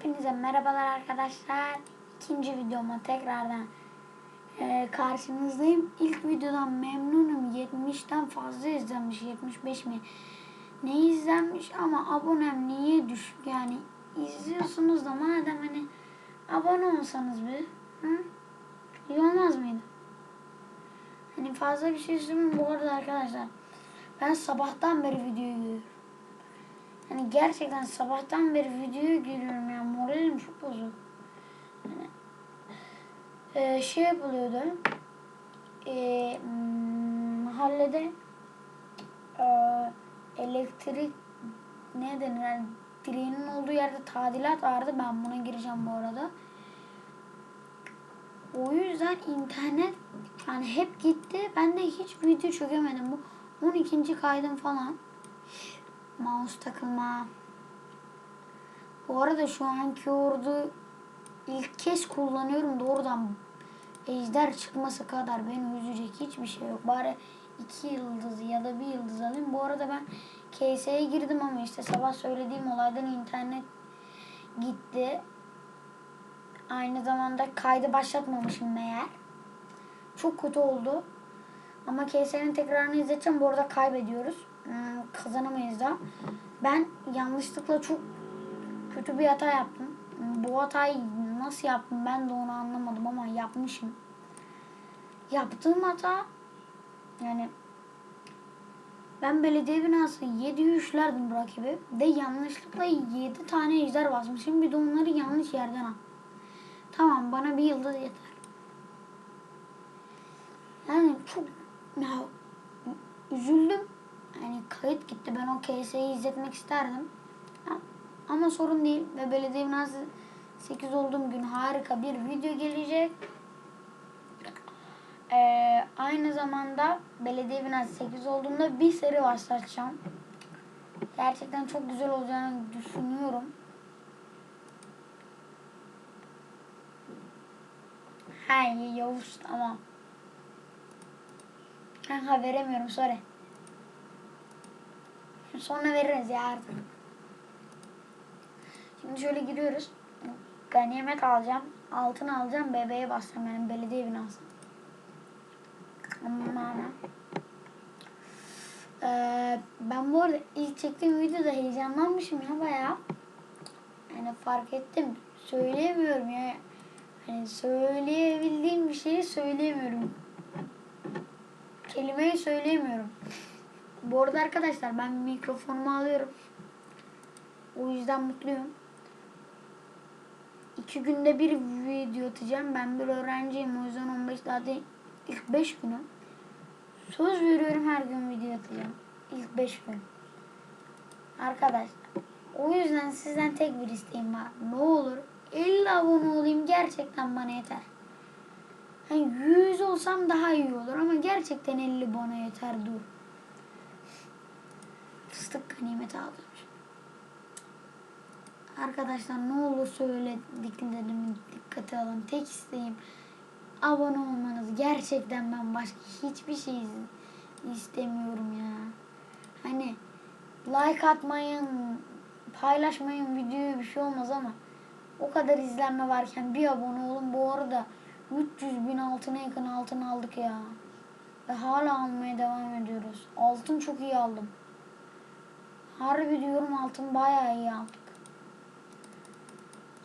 Hepinize merhabalar arkadaşlar. İkinci videoma tekrardan e, karşınızdayım. İlk videodan memnunum. 70'ten fazla izlenmiş. 75 mi? Ne izlenmiş ama abonem niye düşük? Yani izliyorsunuz da madem hani abone olsanız bir. Hı? İyi olmaz mıydı? Hani fazla bir şey söyleyeyim bu arada arkadaşlar. Ben sabahtan beri videoyu görüyorum. Hani gerçekten sabahtan beri videoyu görüyorum moralim çok bozuk. Hani, e, şey yapılıyordu. E, hmm, mahallede e, elektrik ne denir yani direğinin olduğu yerde tadilat vardı. Ben buna gireceğim bu arada. O yüzden internet yani hep gitti. Ben de hiç video çökemedim. Bu 12. kaydım falan. Mouse takılma. Bu arada şu anki ordu ilk kez kullanıyorum. Doğrudan ejder çıkması kadar beni üzecek hiçbir şey yok. Bari iki yıldız ya da bir yıldız alayım. Bu arada ben KS'ye girdim ama işte sabah söylediğim olaydan internet gitti. Aynı zamanda kaydı başlatmamışım meğer. Çok kötü oldu. Ama KS'nin tekrarını izleteceğim. Bu arada kaybediyoruz. Hmm, kazanamayız da. Ben yanlışlıkla çok kötü bir hata yaptım. Bu hatayı nasıl yaptım ben de onu anlamadım ama yapmışım. Yaptığım hata yani ben belediye binası 7'yi üçlerdim bu rakibi. De yanlışlıkla 7 tane ejder basmışım. Bir de onları yanlış yerden al. Tamam bana bir yıldız yeter. Yani çok ya, üzüldüm. Yani kayıt gitti. Ben o KS'yi izletmek isterdim. Ama sorun değil. Ve belediye binası 8 olduğum gün harika bir video gelecek. Ee, aynı zamanda belediye binası 8 olduğumda bir seri başlatacağım. Gerçekten çok güzel olacağını düşünüyorum. Hay Yavuz tamam. Kanka veremiyorum sorry. Sonra veririz ya artık. Şimdi şöyle giriyoruz. Ganimet alacağım. Altın alacağım. Bebeğe basacağım yani belediye binası. Aman. Ee, ben bu arada ilk çektiğim videoda heyecanlanmışım ya bayağı. Yani fark ettim. Söyleyemiyorum ya. Hani söyleyebildiğim bir şeyi söyleyemiyorum. Kelimeyi söyleyemiyorum. Bu arada arkadaşlar ben mikrofonumu alıyorum. O yüzden mutluyum. İki günde bir video atacağım. Ben bir öğrenciyim. O yüzden 15 zaten ilk 5 günü. Söz veriyorum her gün video atacağım. İlk 5 gün. Arkadaşlar. O yüzden sizden tek bir isteğim var. Ne olur 50 abone olayım gerçekten bana yeter. Hani 100 olsam daha iyi olur ama gerçekten 50 bana yeter dur. Fıstık ganimeti aldırmış. Arkadaşlar ne olur söylediklerimi dikkate alın. Tek isteğim abone olmanız. Gerçekten ben başka hiçbir şey istemiyorum ya. Hani like atmayın, paylaşmayın videoyu bir şey olmaz ama o kadar izlenme varken bir abone olun. Bu arada 300 bin altına yakın altın aldık ya. Ve hala almaya devam ediyoruz. Altın çok iyi aldım. Harbi diyorum altın bayağı iyi aldık.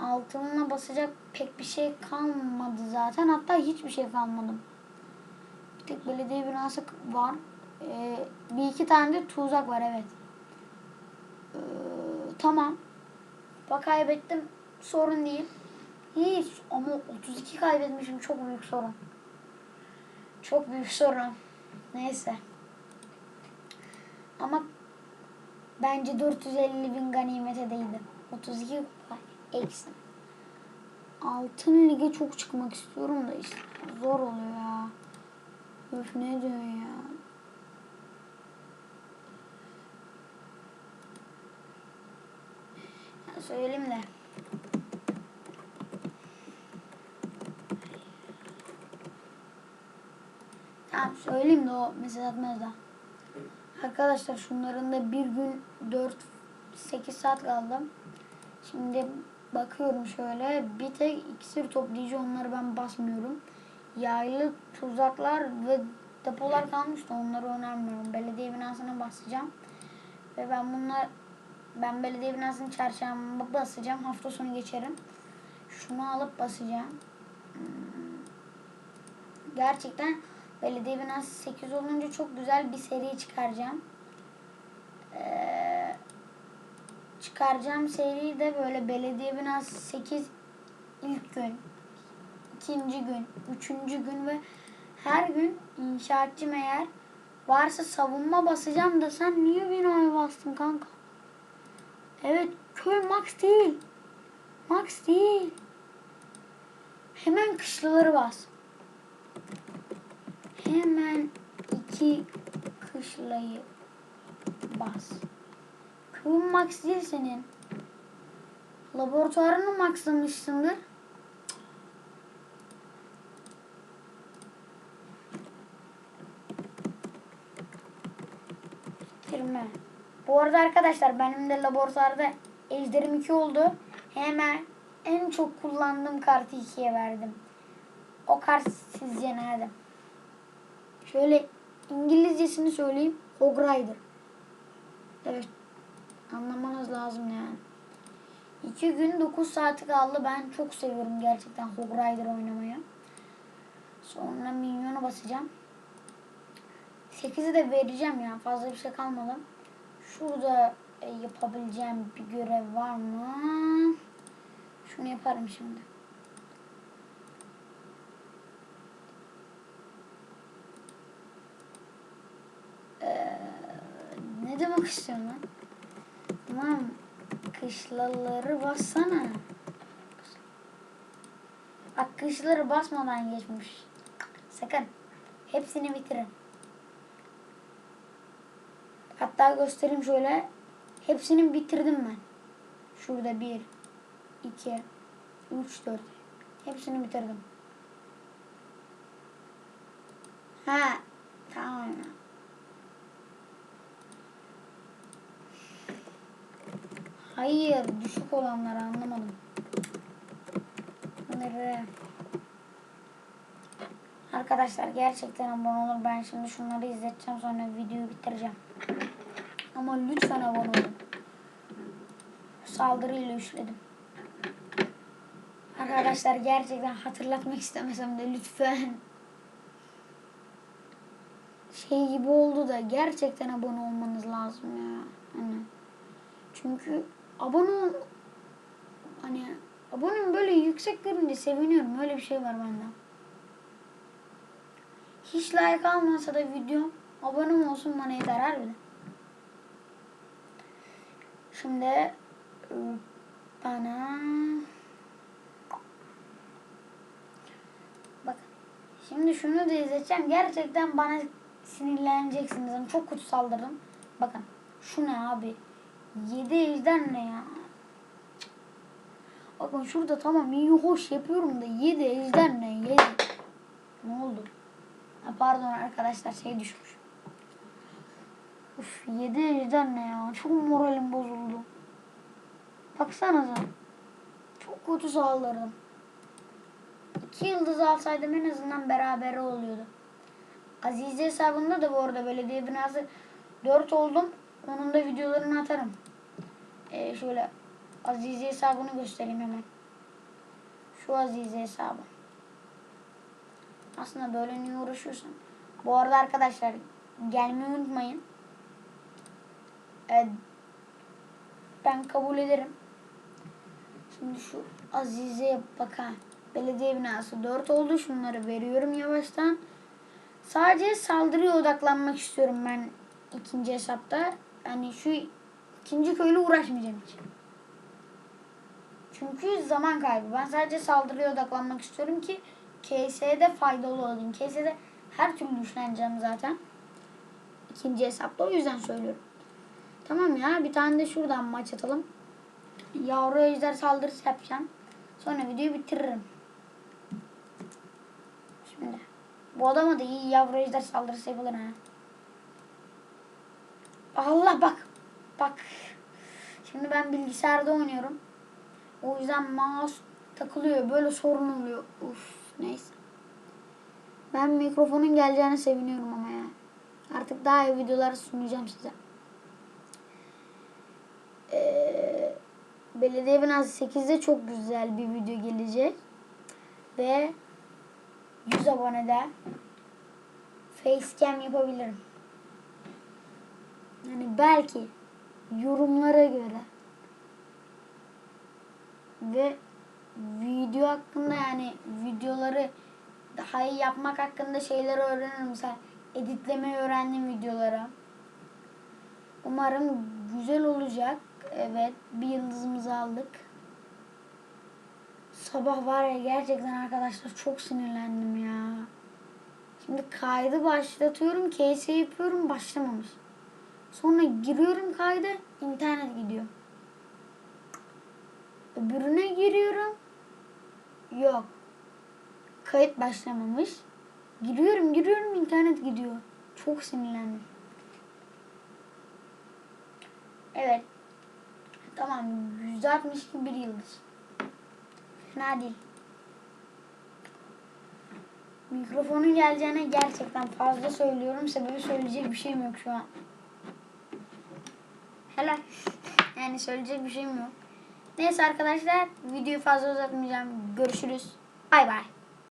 Altınla basacak pek bir şey kalmadı zaten. Hatta hiçbir şey kalmadı. Bir tek belediye binası var. Ee, bir iki tane de tuzak var evet. Ee, tamam. Bak kaybettim. Sorun değil. Hiç ama 32 kaybetmişim çok büyük sorun. Çok büyük sorun. Neyse. Ama bence 450 bin ganimete değdi. 32 kupa eksi. Altın lige çok çıkmak istiyorum da işte zor oluyor ya. Öf ne diyor ya. ya söyleyeyim de. Tamam söyleyeyim de o mesaj atmaz da. Arkadaşlar şunların da bir gün 4 8 saat kaldı. Şimdi Bakıyorum şöyle. Bir tek iksir toplayıcı onları ben basmıyorum. Yaylı tuzaklar ve depolar kalmıştı. Onları önermiyorum. Belediye binasına basacağım. Ve ben bunlar ben belediye binasının çarşamba basacağım. Hafta sonu geçerim. Şunu alıp basacağım. Hmm. Gerçekten belediye binası 8 olunca çok güzel bir seri çıkaracağım. Ee, çıkaracağım seri de böyle belediye binası 8 ilk gün, ikinci gün, üçüncü gün ve her gün inşaatçı eğer varsa savunma basacağım da sen niye binaya bastın kanka? Evet köy max değil. Max değil. Hemen kışlaları bas. Hemen iki kışlayı bas. Köyün max değil senin. Laboratuvarını maxlamışsındır. Bitirme. Bu arada arkadaşlar benim de laboratuvarda ejderim 2 oldu. Hemen en çok kullandığım kartı 2'ye verdim. O kart sizce nerede? Şöyle İngilizcesini söyleyeyim. Hog Rider. Evet. Anlamanız lazım yani. 2 gün 9 saati kaldı. Ben çok seviyorum gerçekten Hog Rider oynamayı. Sonra minyonu basacağım. 8'i de vereceğim ya. Fazla bir şey kalmadı. Şurada e, yapabileceğim bir görev var mı? Şunu yaparım şimdi. Ee, ne demek istiyorsun lan? Tamam. Kışlaları bassana. Bak kışları basmadan geçmiş. Sakın. Hepsini bitirin. Hatta göstereyim şöyle. Hepsini bitirdim ben. Şurada bir, iki, üç, dört. Hepsini bitirdim. Ha, tamam. Hayır, düşük olanları anlamadım. Bunları... Arkadaşlar gerçekten abone olur. Ben şimdi şunları izleteceğim sonra videoyu bitireceğim. Ama lütfen abone olun. Saldırıyla üçledim. Arkadaşlar gerçekten hatırlatmak istemesem de lütfen. Şey gibi oldu da gerçekten abone olmanız lazım ya. Hani çünkü abone ol hani abonem böyle yüksek görünce seviniyorum. Öyle bir şey var bende. Hiç like almasa da video abonem olsun bana yeter harbiden. Şimdi e, bana bak şimdi şunu da izleyeceğim. Gerçekten bana sinirleneceksiniz. Çok kötü saldırdım. Bakın şu ne abi? 7 ejder ne ya? Bakın şurada tamam iyi hoş yapıyorum da 7 ejder ne? 7. Ne oldu? Ha, pardon arkadaşlar şey düşmüş. Uf 7 ejder ne ya? Çok moralim bozuldu. Baksanıza. Çok kötü saldırdım. 2 yıldız alsaydım en azından beraber oluyordu. Azize hesabında da bu arada belediye binası 4 oldum. Onun da videolarını atarım. Ee, şöyle Azize hesabını göstereyim hemen. Şu Azize hesabı. Aslında böyle niye uğraşıyorsun? Bu arada arkadaşlar gelmeyi unutmayın. Ee, ben kabul ederim. Şimdi şu Azize'ye bakan belediye binası 4 oldu. Şunları veriyorum yavaştan. Sadece saldırıya odaklanmak istiyorum ben ikinci hesapta. Yani şu ikinci köyle uğraşmayacağım hiç. Çünkü zaman kaybı. Ben sadece saldırıya odaklanmak istiyorum ki KS'de faydalı olayım. KS'de her türlü güçleneceğim zaten. İkinci hesapta o yüzden söylüyorum. Tamam ya bir tane de şuradan maç atalım. Yavru ejder saldırısı yapacağım. Sonra videoyu bitiririm. Şimdi. Bu adama da iyi yavru ejder saldırısı yapılır ha. Allah bak. Bak. Şimdi ben bilgisayarda oynuyorum. O yüzden mouse takılıyor. Böyle sorun oluyor. Uf neyse. Ben mikrofonun geleceğine seviniyorum ama ya. Artık daha iyi videolar sunacağım size. Ee, Belediye binası 8'de çok güzel bir video gelecek. Ve 100 abonede facecam yapabilirim. Yani belki yorumlara göre ve video hakkında yani videoları daha iyi yapmak hakkında şeyler öğrenirim. Mesela editlemeyi öğrendim videolara. Umarım güzel olacak. Evet bir yıldızımızı aldık. Sabah var ya gerçekten arkadaşlar çok sinirlendim ya. Şimdi kaydı başlatıyorum. KS yapıyorum başlamamış. Sonra giriyorum kayda internet gidiyor. Öbürüne giriyorum. Yok. Kayıt başlamamış. Giriyorum giriyorum internet gidiyor. Çok sinirlendim. Evet. Tamam 162 bir yıldız. Fena değil. Mikrofonun geleceğine gerçekten fazla söylüyorum. Sebebi söyleyecek bir şeyim yok şu an. Helal. Yani söyleyecek bir şeyim yok. Neyse arkadaşlar videoyu fazla uzatmayacağım. Görüşürüz. Bay bay.